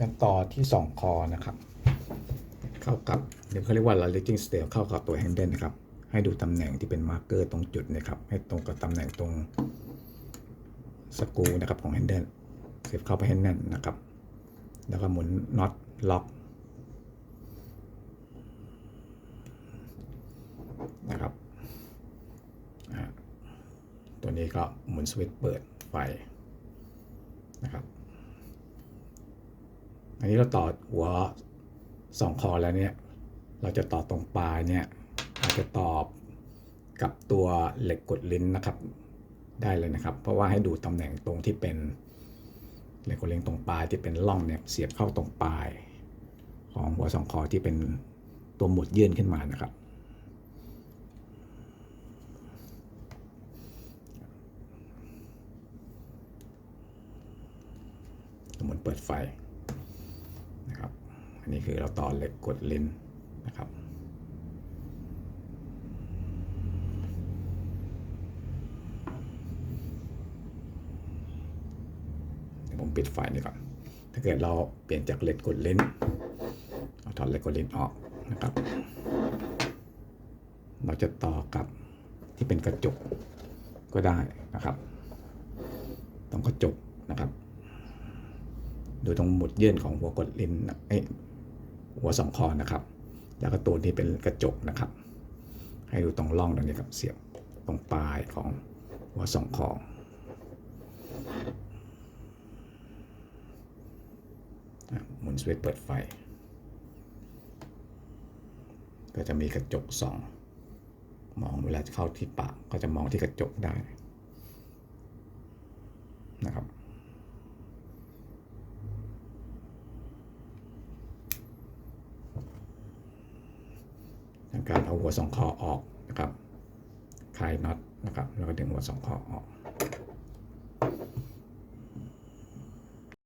กันต่อที่สองคอนะครับ เข้ากับเดี๋ยวเขาเรียกว่า relating scale เข้ากับตัว handle นะครับ ให้ดูตำแหน่งที่เป็นมาร์กเกอร์ตรงจุดนะครับ ให้ตรงกับตำแหน่งตรงสกูนะครับของ handle เสียบเข้าไปให้แน่นนะครับ แล้วก็หมุนน็อตล็อกนะครับตัวนี้ก็หมุนสวิตช์เปิดไฟนะครับ อันนี้เราต่อหัวสองคอแล้วเนี่ยเราจะต่อตรงปลายเนี่ยอาจจะต่อกับตัวเหล็กกดลิ้นนะครับ ได้เลยนะครับ เพราะว่าให้ดูตำแหน่งตรงที่เป็นเหล็กกดลิ้นตรงปลายที่เป็นร่องเนี่ยเสียบเข้าตรงปลาย ของหัวสองคอที่เป็นตัวหมุดยื่นขึ้นมานะครับหมุนเปิดไฟ อันนี้คือเราต่อเหล็กกดเลิ้นนะครับ เดี๋ยวผมปิดไฟนี่ก่อน ถ้าเกิดเราเปลี่ยนจากเหล็กกดลิ้นเอาถอดเหล็กกดลิ้นออกนะครับ เราจะต่อกับที่เป็นกระจกก็ได้นะครับ ตรงกระจกนะครับ ดูตรงหมุดยื่นของหัวกดเลนนะเอ้ย หัวสองคอนะครับ แล้วก็ตัวนี้เป็นกระจกนะครับ ให้ดูตรงร่องตรงนี้ครับเสียบตรงปลายของหัวสองคออะหมุนสวิตช์เปิดไฟ ก็จะมีกระจกสองมองเวลาเข้าที่ปากก็จะมองที่กระจกได้นะครับ ทำ การเอาหัวสองคอออกนะครับคลายน็อตนะครับแล้วก็ดึงหัวสองคอออก